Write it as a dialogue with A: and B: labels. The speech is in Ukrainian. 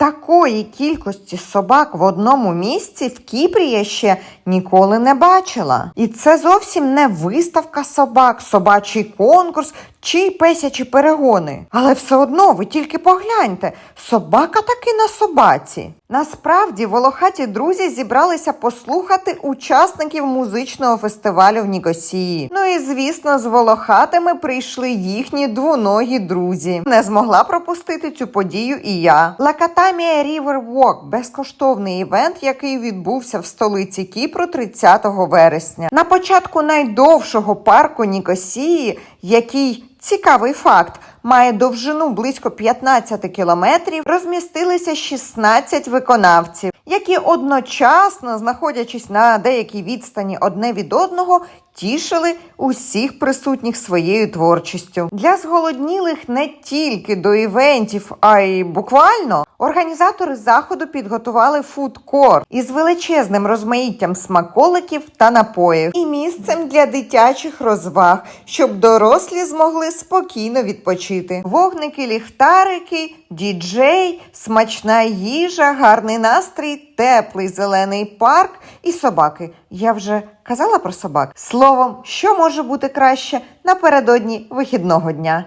A: Такої кількості собак в одному місці в Кіпрі я ще ніколи не бачила. І це зовсім не виставка собак, собачий конкурс чи песячі перегони. Але все одно ви тільки погляньте, собака таки на собаці. Насправді, волохаті друзі зібралися послухати учасників музичного фестивалю в Нікосії. І звісно, з волохатими прийшли їхні двоногі друзі. Не змогла пропустити цю подію і я. Лакатамія River Walk – безкоштовний івент, який відбувся в столиці Кіпру 30 вересня. На початку найдовшого парку Нікосії, який Цікавий факт: має довжину близько 15 кілометрів, розмістилися 16 виконавців, які одночасно, знаходячись на деякій відстані одне від одного, тішили усіх присутніх своєю творчістю. Для зголоднілих не тільки до івентів, а й буквально організатори заходу підготували фудкор із величезним розмаїттям смаколиків та напоїв і для дитячих розваг, щоб дорослі змогли спокійно відпочити. Вогники, ліхтарики, діджей, смачна їжа, гарний настрій, теплий зелений парк і собаки. Я вже казала про собак. Словом, що може бути краще напередодні вихідного дня.